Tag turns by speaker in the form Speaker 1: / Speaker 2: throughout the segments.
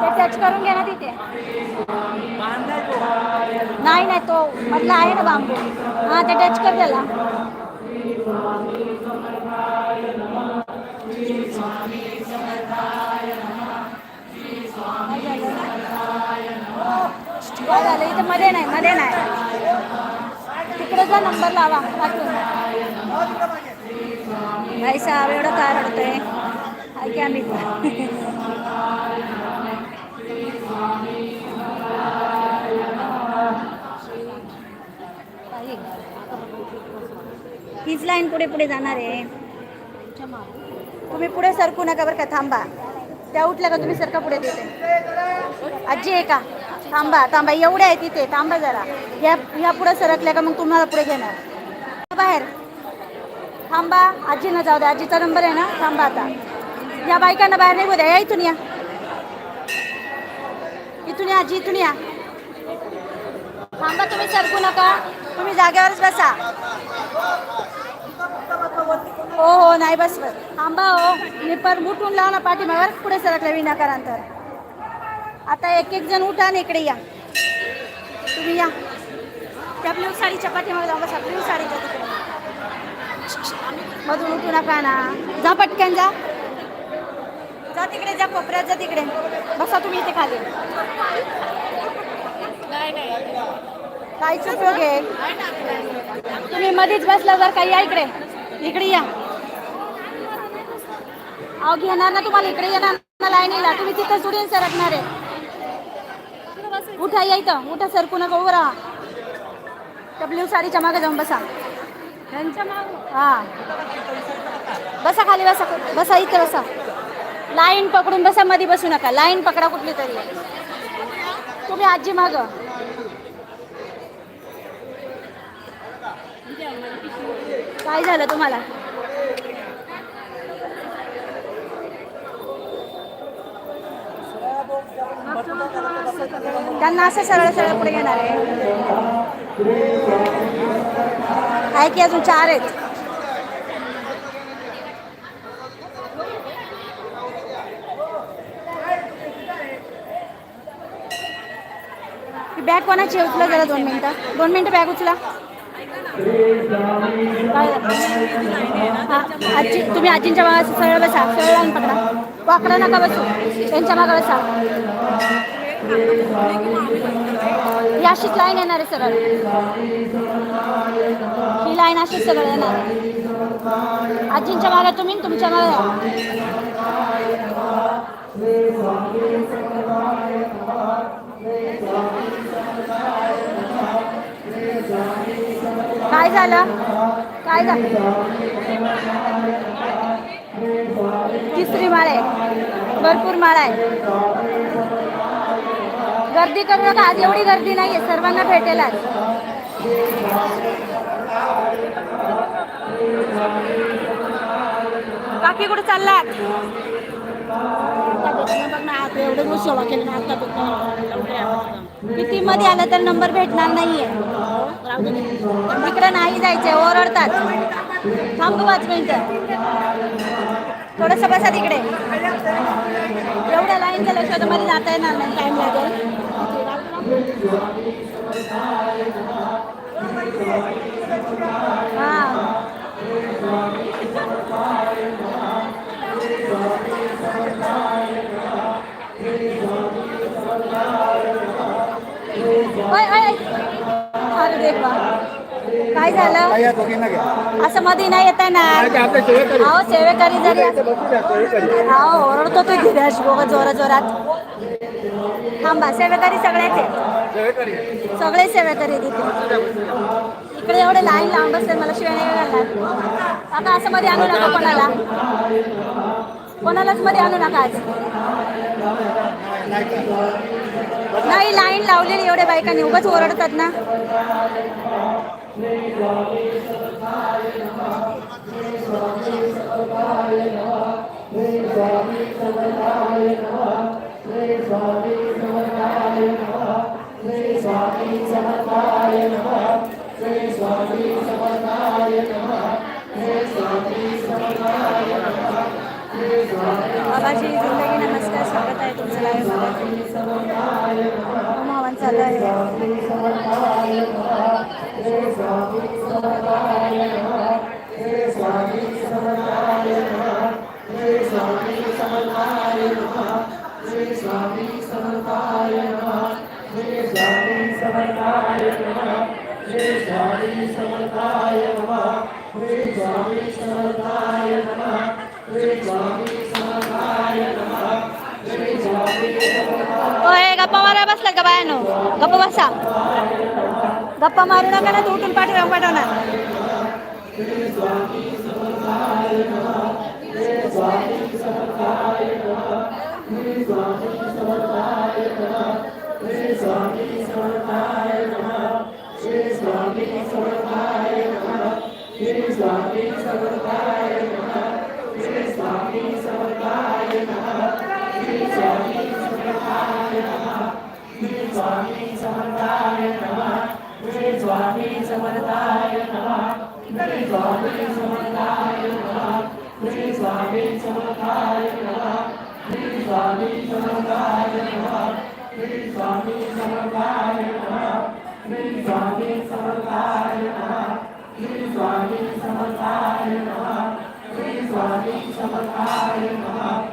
Speaker 1: ते टच करून घे ना तिथे. नाही नाही तो म्हटलं आहे ना बांबू. हा ते टच कर त्याला. हो, काय झालं इथं मध्ये नाही मध्ये नाही. तिकडे जा नंबर लावा. पाठवून. भाई साहेब एवढं काय रडतोय? हाय की आम्ही हीच लाईन पुढे पुढे जाणार आहे. तुम्ही पुढे सरकू नका बरं का थांबा. त्या उठल्या का तुम्ही सरका पुढे देते आजी आहे का? थांबा थांबा. एवढ्या आहे तिथे. थांबा जरा. या ह्या पुढे सरकल्या का मग तुम्हाला पुढे घेणार? बाहेर. थांबा आजीनं जाऊ द्या आजीचा नंबर आहे ना? थांबा आता. या बायकांना बाहेर नाही बोद्या या इथून या. इथून या आजी इथून या. थांबा तुम्ही सरकू नका. तुम्ही जागेवरच बसा. हो हो नाही बस बस थांबा हो. मी मुठून उठून लावा ना पाठीमागर पुढे सरकल्या विनाकारांतर. आता एक एक जण उठा आणि इकडे या. तुम्ही या. त्या ब्ल्यू साडीच्या पाठीमागे जाऊ बसा. ब्ल्यू साडीच्या तिकडे. मधून उठू नका ना. जा पटकन जा. जा तिकडे जा कोपऱ्यात जा तिकडे. बसा तुम्ही इथे खाली. काहीच उपयोग आहे. तुम्ही मध्येच बसला जर काही या इकडे. इकडे या. अहो घेणार ना तुम्हाला इकडे येणार ना लाईनीला. तुम्ही तिथं सोडून सरकणार आहे. उठा या इथं. उठा सरकू नका उभं राहा. डब्ल्यू साडीच्या मागे जाऊन बसा.
Speaker 2: हा.
Speaker 1: बसा खाली बसा. बसा इथे बसा. लाईन पकडून बसा मध्ये बसू नका. लाईन पकडा कुठली तरी. तुम्ही आजी माग. काय झालं तुम्हाला? त्यांना असं सरळ सरळ पुढे घेणार आहे. आहे की अजून चार आहेत? बॅग कोणाची आहे? उचला जरा दोन मिनिटं. दोन मिनिटं बॅग उचला. आजी तुम्ही आजींच्या मागे सरळ बसा. सरळ लाईन पकडा. वाकडा नका बसू. त्यांच्या मागे बसा. ही अशीच लाईन येणार आहे सरळ. ही लाईन अशीच सरळ येणार. आहे आजींच्या मागे तुम्ही तुमच्या मागे या. काय झालं? काय झालं? तिसरी माळ आहे. भरपूर माळ आहे. गर्दी करू नका. आज एवढी गर्दी नाही आहे सर्वांना भेटेल आज काकी कुठे चाललात? किती मध्ये आलं तर नंबर भेटणार नाहीये. तिकडे नाही जायचंय. ओरडतात. थांबू पाच मिनिटं. थोडस बसा तिकडे एवढ्या लाईनच्या लक्षात मध्ये जाता येणार नाही टाइम लागेल. काय झालं? असं मध्ये नाही येत ना आपल्या सेवेकरी. जरी हा ओरडतो तो गिराश बघा जोरा जोरात. थांबा सेवेकरी सगळ्याच सगळे सेवेकरी इथे. इकडे एवढे लाईन लावून बसले मला शिवाय नाही घालणार आता असं मध्ये आणू नका कोणाला. कोणालाच मध्ये आणू नका आज. नाही लाईन लावलेली एवढ्या बायकांनी. उगाच ओरडतात ना. श्री स्वामी समर्थाय स्वागत आहे तुमचं लाईव्ह बाबाजी समाधान चालू आहे. गप्पा मारा बसला का बायानो? गप्पा बसा. गप्पा मारू नका ना तू उठून पाठवून पाठवणार
Speaker 2: स्वामी समर्थाय नमः स्वामी समर्थाय नमः स्वामी समर्थाय नमः स्वामी समर्थाय नमः स्वामी समर्थाय नमः स्वामी समर्थाय नमः स्वामी समर्थाय नमः स्वामी समर्थाय नमः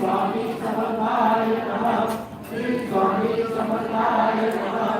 Speaker 2: स्वामी समर्थाय नमः श्री स्वामी समर्थाय नमः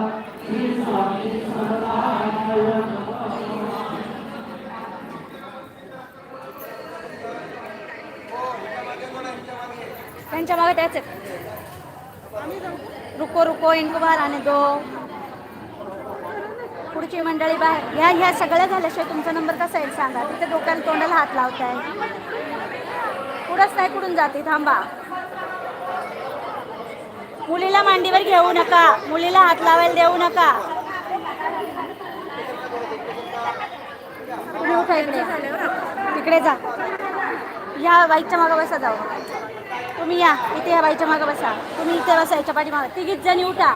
Speaker 1: त्यांच्या मागे त्याच आहेत. रुको रुको इनको आणि दो. पुढची मंडळी बाहेर. ह्या ह्या सगळ्या झाल्याशिवाय तुमचा नंबर कसा येईल सांगा. तिथे डोक्याला तोंडाला हात लावताय. पुढंच नाही कुठून जाते. थांबा. मुलीला मांडीवर घेऊ नका. मुलीला हात लावायला देऊ नका. इकडे. तिकडे जा. या बाईकच्या मागं बसा जाऊ. तुम्ही या इथे या बाईच्या मागं बसा. तुम्ही इथे बसा याच्या पाठीमागं तिघीच जणी उठा.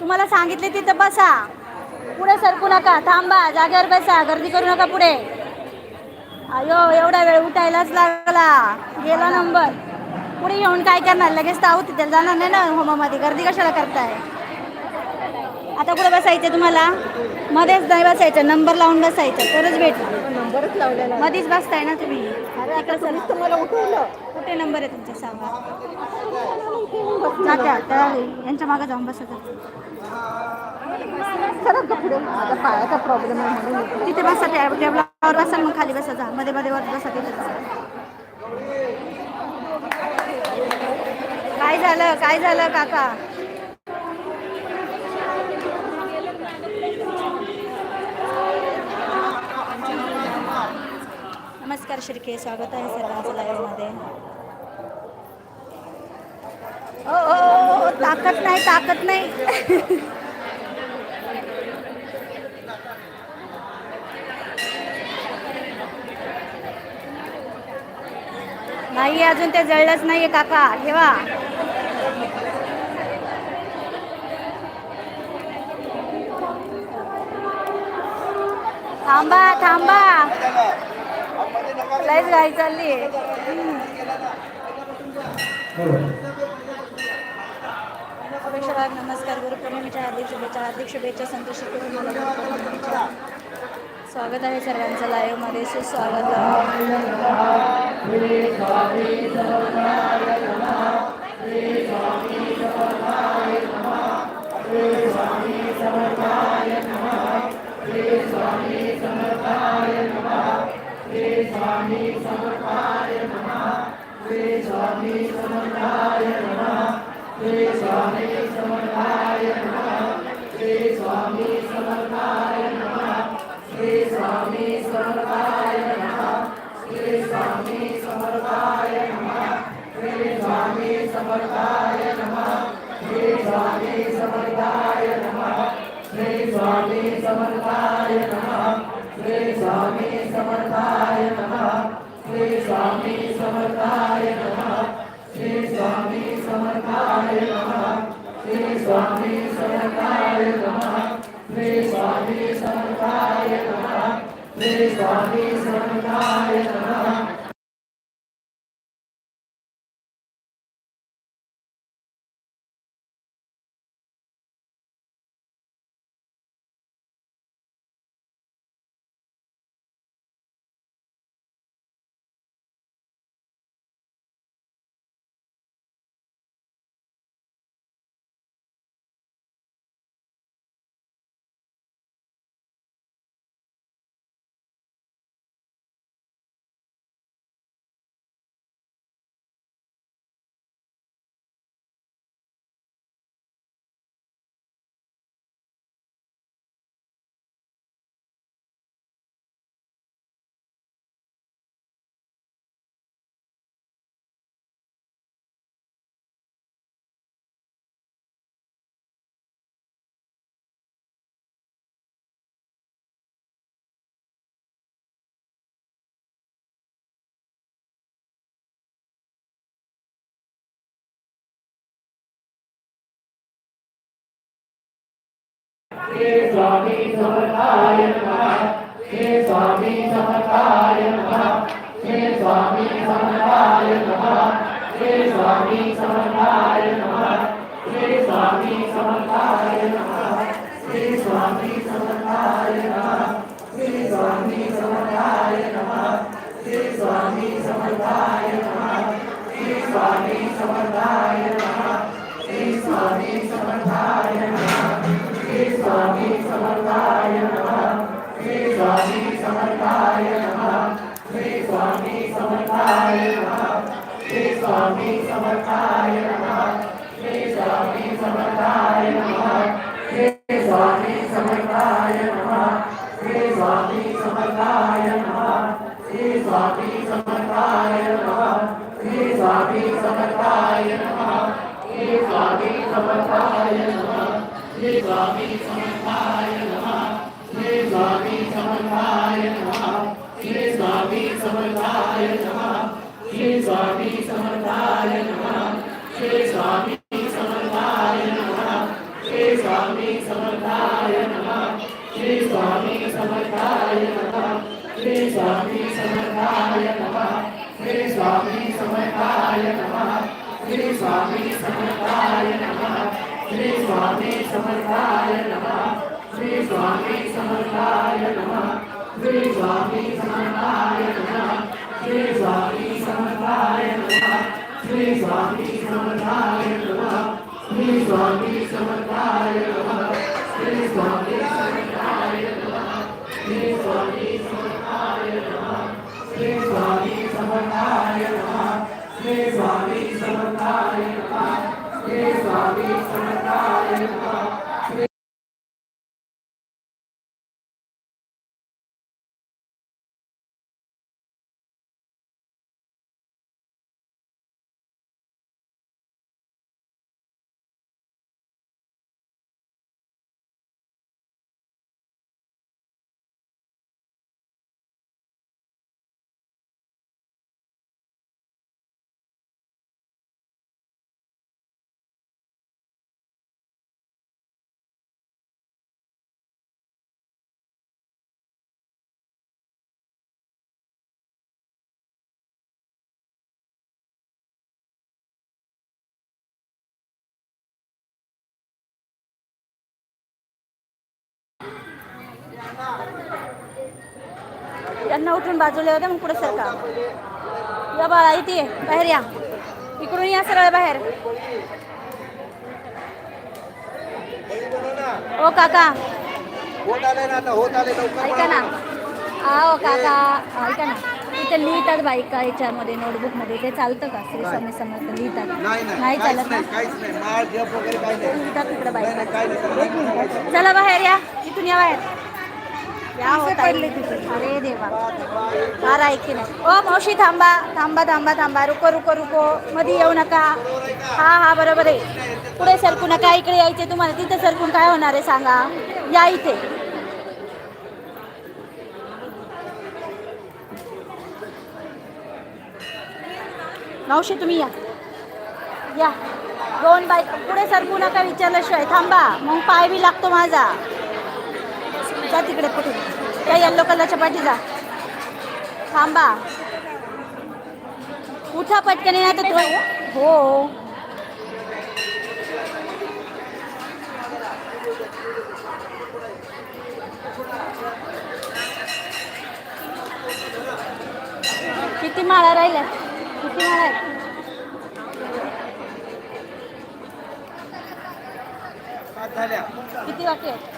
Speaker 1: तुम्हाला सांगितले तिथं बसा. पुढे सरकू नका थांबा जागेवर बसा गर्दी करू नका पुढे. अयो एवढा वेळ उठायलाच लागला. गेला नंबर. पुढे येऊन काय करणार? लगेच तर आहोत तिथे जाणार नाही ना होमामध्ये. गर्दी कशाला करताय? आता कुठे बसायचं तुम्हाला? मध्येच नाही बसायचं नंबर लावून बसायचं तरच भेटलं.
Speaker 2: नंबरच लावलेला.
Speaker 1: मध्येच बसताय ना तुम्ही. अरे आता तुम्हीच तर मला
Speaker 3: उठवलं.
Speaker 1: कुठे नंबर आहे तुमचा सांगा इथे येऊन बसलो. जात्या त्या यांच्या मागे जाऊन बसा जा. सरक गं पुढे माझ्या पायाचा
Speaker 3: प्रॉब्लेम आहे म्हणून.
Speaker 1: तिथे बसा त्या टेबलावर बसा मग खाली बसा जा. मध्ये मध्ये वर बसा तिथे बसा. काय झालं? काय झालं काका? नमस्कार शिर्के स्वागत आहे सर्वांचं लाईव्हमध्ये ओ, ओ, ओ, ताकद नाही ताकद नाही. नाही अजून ते जळलंच नाहीये काका. ठेवा. थांबा थांबा. लयच घाई चालली आहे नमस्कार गुरुपौर्णिमेच्या हार्दिक शुभेच्छा हार्दिक शुभेच्छा संतोष स्वागत आहे सर्वांचं लाईव्हमध्ये सुस्वागत आहे Swami Samarthaya Namah
Speaker 2: Swami Samarthaya Namah Shri Swami समर्थाय नमः श्री स्वामी समर्थाय नमः श्री स्वामी समर्थाय नमः श्री स्वामी समर्थाय नमः श्री स्वामी समर्थाय नमः श्री स्वामी समर्थाय नमः समर्थाय नमः श्री स्वामी समर्थाय नमः श्री स्वामी समर्थाय नमः श्री स्वामी समर्थाय नमः श्री स्वामी समर्थाय नमः श्री स्वामी समर्थाय नमः श्री स्वामी समर्थाय नमः श्री स्वामी समर्थाय नमः श्री स्वामी समर्थाय नमः श्री स्वामी समर्थाय नमः समर्थाय श्री स्वामी समर्थाय श्री स्वामी समर्थाय श्री स्वामी समर्थाय श्री स्वामी समर्थाय श्री स्वामी समर्थाय श्री स्वामी समर्थाय श्री स्वामी समर्थाय श्री स्वामी समर्थाय श्री स्वामी समर्थाय श्री स्वामी समर्थ समर्थाय नमः श्री स्वामी समर्थाय नमः श्री स्वामी समर्थाय नमः श्री स्वामी समर्थाय नमः श्री स्वामी समर्थाय नमः श्री स्वामी समर्थाय नमः श्री स्वामी समर्थाय नमः श्री स्वामी समर्थाय नमः श्री स्वामी समर्थाय नमः श्री स्वामी समर्थाय नमः श्री स्वामी
Speaker 1: त्यांना उठून बाजूला होत्या मग पुढे सरका या बाळा इथे बाहेर या. इकडून या सरळ बाहेर. ओ काका. ऐका ना. आओ काका. ऐका ना. इथे लिहितात बायका याच्यामध्ये नोटबुकमध्ये ते चालतं का? श्री स्वामी समर्थ लिहितात. नाही चालत ना? लिहितात तिकडे बायका चला बाहेर या. इथून या बाहेर. पडले अरे देवा। फार ऐकी नाही? ओ मावशी थांबा थांबा थांबा थांबा। रुको रुको रुको। मध्ये येऊ नका। हा हा बरोबर आहे. पुढे सरकू नका. इकडे यायचे तुम्हाला. तिथे सरकून काय होणार आहे सांगा? या इथे. मावशी तुम्ही या. या. दोन बाईक पुढे सरकू नका विचारल्याशिवाय. थांबा. मग पाय बी लागतो माझा. जा तिकडे कुठे? त्या येल्लो कलरच्या पाठी जा. थांबा. उठा पटकन नाही तर तो हो. किती माळा राहिल्या? किती माळा आहेत? किती वाटे आहेत?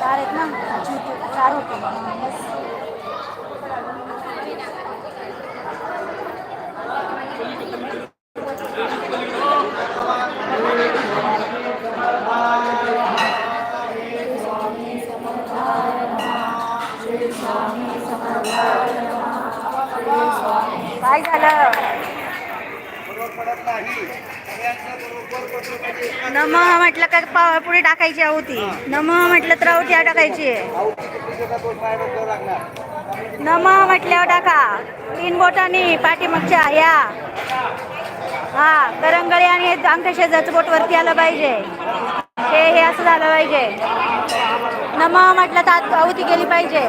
Speaker 1: चार आहेत ना अच्छा, इथे चार होते बस. काय झालं बरोबर पडत नाही सगळ्यांचं बरोबर पडलं पाहिजे. नम म्हटलं का पा- पुढे टाकायची आहुती. नम म्हटलं तर आहुती या टाकायची. नम म्हटल्यावर टाका. तीन बोटांनी पाठीमागच्या या. हा करंगळी आणि अंगठेशेजाचं बोट वरती आलं पाहिजे. हे हे असं झालं पाहिजे. नम म्हटलं तर आहुती गेली पाहिजे.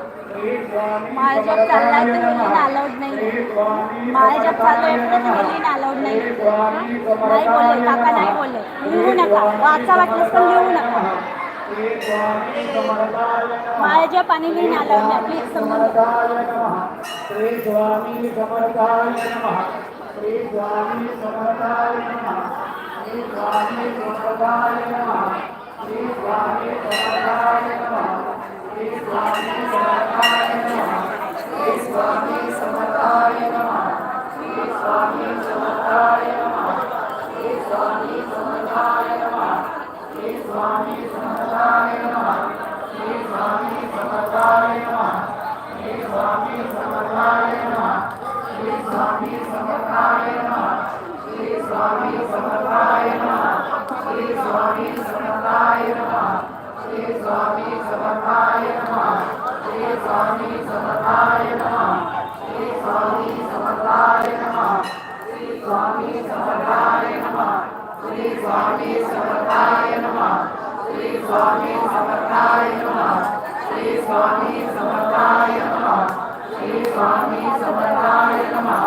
Speaker 2: पाहिजे
Speaker 1: जरा चाललाय तर गेली अलाउड
Speaker 2: नाही.
Speaker 1: माझ्या चाललोय पुढे तर गेली अलाउड नाही.
Speaker 2: नाही
Speaker 1: बोलले काका नाही बोलले. लिहू नका. वाचा वाटलंच पण लिहू नका. माझ्या पाणी लिहिणं अलाउड नाही. प्लीज समजून घ्या.
Speaker 4: स्वामी
Speaker 1: समर्थाय नमः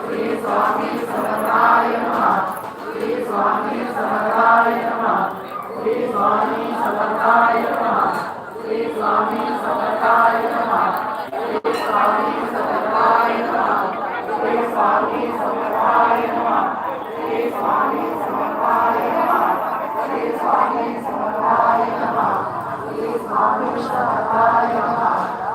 Speaker 1: श्री स्वामी समर्थाय नमः श्री स्वामी समर्थाय नमः श्री स्वामी समर्थाय नमः श्री स्वामी समर्थाय नमः श्री स्वामी समर्थाय नमः श्री स्वामी समर्थाय नमः श्री दिखी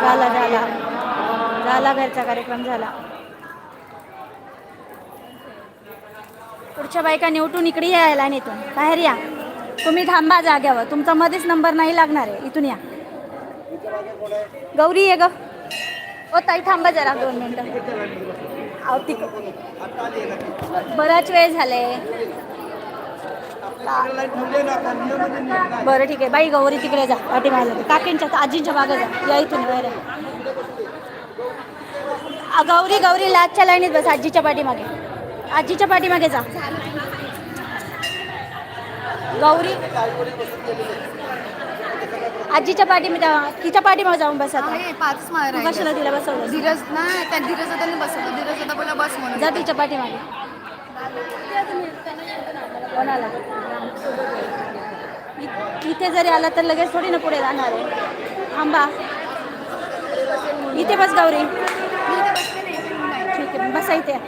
Speaker 1: झाला झाला. झाला घरचा कार्यक्रम झाला. पुढच्या बायका उठून इकडे यायला आणि इथून. बाहेर या. तुम्ही थांबा जाग्यावर तुमचा मध्येच नंबर नाही लागणार आहे. इथून या. गौरी ये ग. ओ ताई थांबा जरा दोन मिनटं. तिक बराच वेळ झाले बरं ठीक आहे. बाई गौरी तिकडे जा. पाठीमागे काकींच्या आजींच्या मागे जा. या इथून बाहेर गौरी गौरी लाजच्या लाईनीत बस. आजीच्या पाठीमागे आजीच्या पाठीमागे जा. गौरी. आजीच्या पाठीमागे तिच्या पाठीमागे जाऊन बसा
Speaker 4: पाच मार कशाला तिला बसवलं धीरज नाही त्या धीरज त्यांनी बसवलं. धीरज बोला बस म्हणून. जा तिच्या
Speaker 1: पाठीमागे. कोणाला? इथे जरी आला तर लगेच थोडी ना पुढे जाणार आहे. थांबा. इथे बस गौरी. ठीक आहे बसा इथे.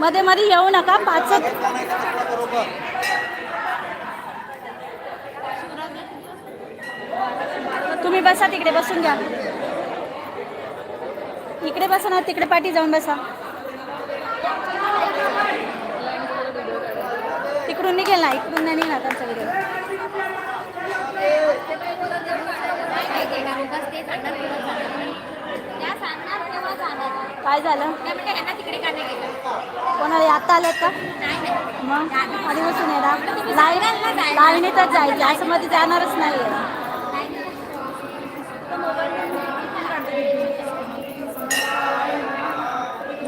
Speaker 1: मध्ये मध्ये येऊ नका पाच तुम्ही बसा तिकडे बसून घ्या. इकडे बसा ना तिकडे पाठी जाऊन बसा. तिकडून निघेल ना इकडून नाही निघणार त्यांचा व्हिडिओ काय झालं? कोणाला आता आलं का? मग?
Speaker 5: आधी बसून येणार. लाईन लाईनीतच जायची असं मध्ये जाणारच
Speaker 1: नाही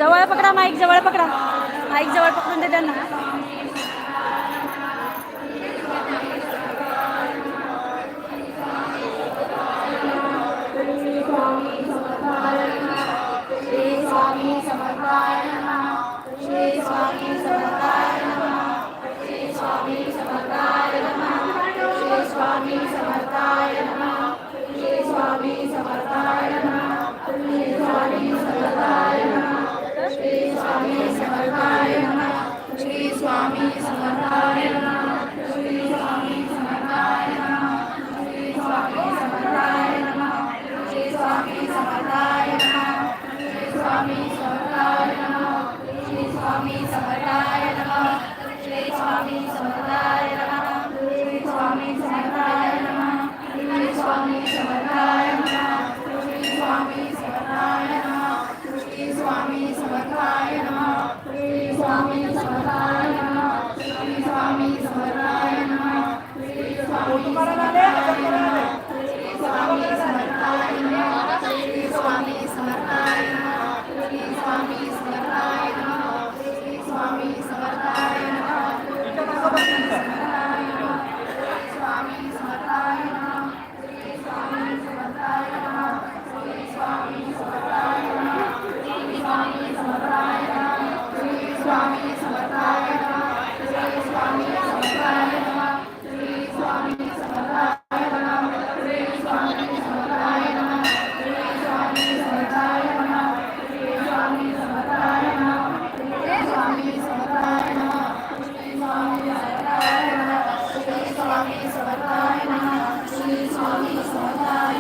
Speaker 1: जवळ पकडा माईक जवळ पकडा. माईक जवळ पकडून दे त्यांना. श्री